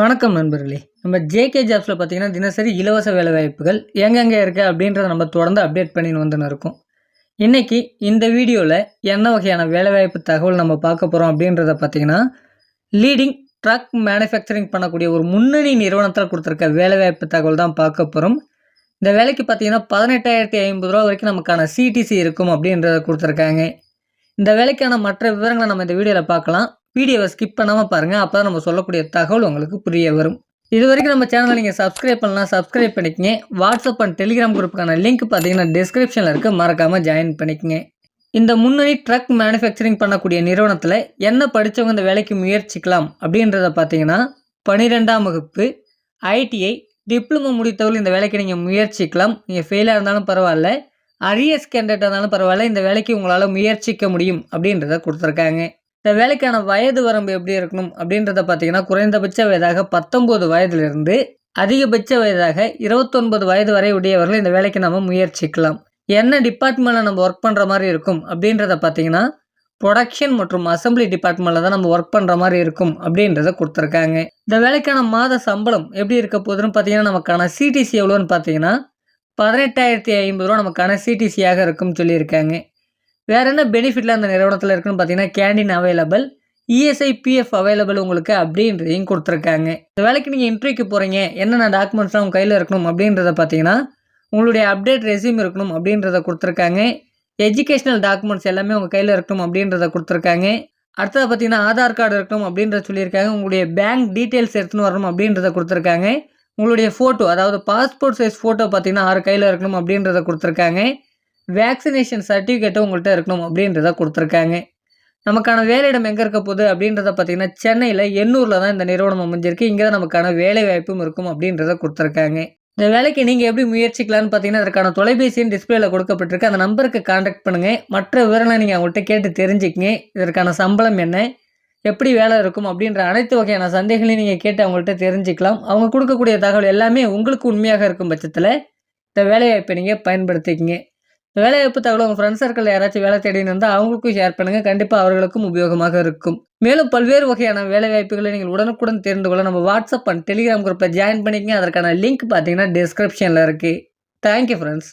வணக்கம் நண்பர்களே. நம்ம ஜேகே ஜாப்ஸில் பார்த்தீங்கன்னா தினசரி இலவச வேலைவாய்ப்புகள் எங்கெங்கே இருக்குது அப்படின்றத நம்ம தொடர்ந்து அப்டேட் பண்ணின்னு வந்துன்னு இருக்கோம். இன்றைக்கி இந்த வீடியோவில் என்ன வகையான வேலைவாய்ப்பு தகவல் நம்ம பார்க்க போகிறோம் அப்படின்றத பார்த்தீங்கன்னா லீடிங் ட்ரக் மேனுஃபேக்சரிங் பண்ணக்கூடிய ஒரு முன்னணி நிறுவனத்தில் கொடுத்துருக்க வேலைவாய்ப்பு தகவல் தான் பார்க்க போகிறோம் இந்த வேலைக்கு பார்த்தீங்கன்னா பதினெட்டாயிரத்தி ஐம்பது ரூபா வரைக்கும் நமக்கான சிடிசி இருக்கும் அப்படின்றத கொடுத்துருக்காங்க. இந்த வேலைக்கான மற்ற விவரங்களை நம்ம இந்த வீடியோவில் பார்க்கலாம். வீடியோவை ஸ்கிப் பண்ணாமல் பாருங்கள் அப்போ நம்ம சொல்லக்கூடிய தகவல் உங்களுக்கு புரிய வரும். இது வரைக்கும் நம்ம சேனலை நீங்கள் சப்ஸ்கிரைப் பண்ணலாம் சப்ஸ்கிரைப் பண்ணிக்கங்க. வாட்ஸ்அப் அண்ட் டெலிகிராம் குரூப்புக்கான லிங்க் பார்த்தீங்கன்னா டிஸ்கிரிப்ஷனில் இருக்குது மறக்காமல் ஜாயின் பண்ணிக்கங்க. இந்த முன்னணி ட்ரக் மேனுஃபேக்சரிங் பண்ணக்கூடிய நிறுவனத்தில் என்ன படித்தவங்க இந்த வேலைக்கு முயற்சிக்கலாம் அப்படின்றத பார்த்தீங்கன்னா பன்னிரெண்டாம் வகுப்பு ஐடிஐ டிப்ளமோ முடித்தவர்கள் இந்த வேலைக்கு நீங்கள் முயற்சிக்கலாம். நீங்கள் ஃபெயிலாக இருந்தாலும் பரவாயில்ல. அரியஸ் கேண்டிடேட் இருந்தாலும் பரவாயில்ல. இந்த வேலைக்கு உங்களால் முயற்சிக்க முடியும் அப்படின்றத கொடுத்துருக்காங்க. இந்த வேலைக்கான வயது வரம்பு எப்படி இருக்கணும் அப்படின்றத பார்த்தீங்கன்னா குறைந்தபட்ச வயதாக பத்தொம்போது வயதிலிருந்து அதிகபட்ச வயதாக இருபத்தொன்பது வயது வரை உடையவர்கள் இந்த வேலைக்கு நம்ம முயற்சிக்கலாம். என்ன டிபார்ட்மெண்ட்டில் நம்ம ஒர்க் பண்ணுற மாதிரி இருக்கும் அப்படின்றத பார்த்தீங்கன்னா ப்ரொடக்ஷன் மற்றும் அசம்பிளி டிபார்ட்மெண்ட்டில் தான் நம்ம ஒர்க் பண்ணுற மாதிரி இருக்கும் அப்படின்றத கொடுத்துருக்காங்க. இந்த வேலைக்கான மாத சம்பளம் எப்படி இருக்க போகுதுன்னு பார்த்தீங்கன்னா நமக்கான சிடிசி எவ்வளோன்னு பார்த்தீங்கன்னா பதினெட்டாயிரத்தி ஐம்பது ரூபா நமக்கான சிடிசியாக இருக்கும்னு சொல்லியிருக்காங்க. வேறு என்ன பெனிஃபிட்லாம் அந்த நிறுவனத்தில் இருக்குன்னு பார்த்தீங்கன்னா canteen available ESI PF available உங்களுக்கு அப்படின்றதையும் கொடுத்துருக்காங்க. இந்த வேலைக்கு நீங்கள் இன்டர்வியூக்கு போகிறீங்க என்னென்ன டாக்குமெண்ட்ஸ்லாம் உங்கள் கையில் இருக்கணும் அப்படின்றத பார்த்தீங்கன்னா உங்களுடைய அப்டேட் ரெசியூம் இருக்கணும் அப்படின்றத கொடுத்துருக்காங்க. எஜுகேஷ்னல் டாக்குமெண்ட்ஸ் எல்லாமே உங்கள் கையில் இருக்கணும் அப்படின்றத கொடுத்துருக்காங்க. அடுத்தது பார்த்தீங்கன்னா ஆதார் கார்டு இருக்கணும் அப்படின்றத சொல்லியிருக்காங்க. உங்களுடைய பேங்க் டீட்டெயில்ஸ் எடுத்துன்னு வரணும் அப்படின்றத கொடுத்துருக்காங்க. உங்களுடைய ஃபோட்டோ அதாவது பாஸ்போர்ட் சைஸ் ஃபோட்டோ பார்த்தீங்கன்னா ஆறு கையில் இருக்கணும் அப்படின்றத கொடுத்துருக்காங்க. வேக்சினேஷன் சர்டிஃபிகேட்டும் உங்கள்கிட்ட இருக்கணும் அப்படின்றத கொடுத்துருக்காங்க. நமக்கான வேலையிடம் எங்கே இருக்க போகுது அப்படின்றத பார்த்தீங்கன்னா சென்னையில் எண்ணூரில் தான் இந்த நிறுவனம் அமைஞ்சிருக்கு. இங்கே தான் நமக்கான வேலை வாய்ப்பும் இருக்கும் அப்படின்றத கொடுத்துருக்காங்க. இந்த வேலைக்கு நீங்கள் எப்படி முயற்சிக்கலாம்னு பார்த்தீங்கன்னா அதற்கான தொலைபேசியின் டிஸ்பிளேல கொடுக்கப்பட்டிருக்கு. அந்த நம்பருக்கு காண்டாக்ட் பண்ணுங்கள் மற்ற விவரங்களை நீங்கள் அவங்கள்ட்ட கேட்டு தெரிஞ்சுக்கங்க. இதற்கான சம்பளம் என்ன? எப்படி வேலை இருக்கும்? அப்படின்ற அனைத்து வகையான சந்தேகங்களையும் நீங்கள் கேட்டு அவங்கள்ட்ட தெரிஞ்சுக்கலாம். அவங்க கொடுக்கக்கூடிய தகவல் எல்லாமே உங்களுக்கு உண்மையாக இருக்கும் பட்சத்தில் இந்த வேலைவாய்ப்பை நீங்கள் பயன்படுத்திக்கங்க. வேலைவாய்ப்பு தகவல் உங்கள் ஃப்ரெண்ட்ஸ் சர்க்கிள் யாராச்சும் வேலை தேடின்னு இருந்தால் அவங்களுக்கும் ஷேர் பண்ணுங்கள் கண்டிப்பாக அவர்களுக்கும் உபயோகமாக இருக்கும். மேலும் பல்வேறு வகையான வேலைவாய்ப்புகளை நீங்கள் உடனுக்குடன் தெரிந்து கொள்ள நம்ம வாட்ஸ்அப் அண்ட் டெலிகிராம் குரூப்பில் ஜாயின் பண்ணிக்கங்க. அதற்கான லிங்க் பார்த்தீங்கன்னா டிஸ்கிரிப்ஷனில் இருக்குது தேங்க்யூ ஃப்ரெண்ட்ஸ்